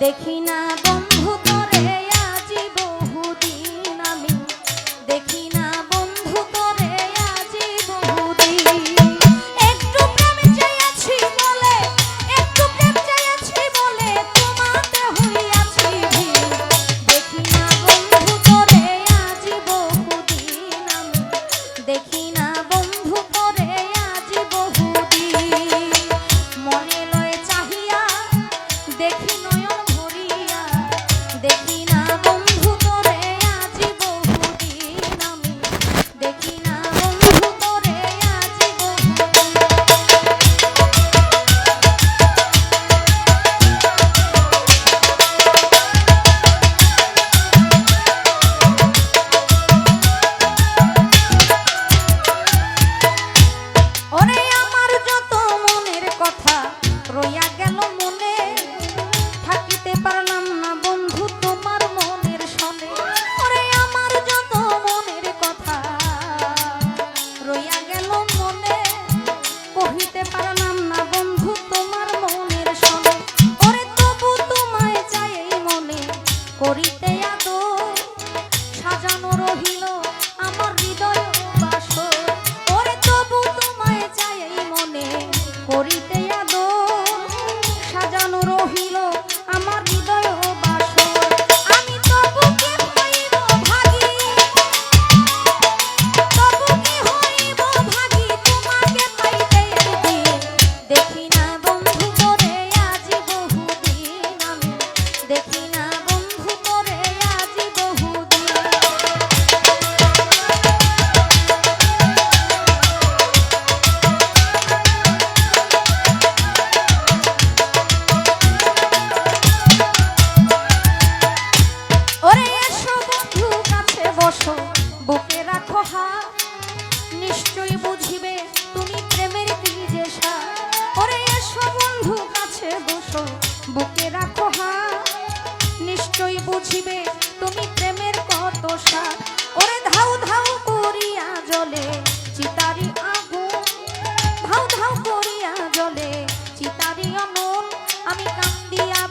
দেখি না বন্ধু। ভরসা ওরে ধাউ ধাউ করিয়া জলে চিতারি আগুন। ধাউ ধাউ করিয়া জলে চিতারি অনল আমি কান্দিয়া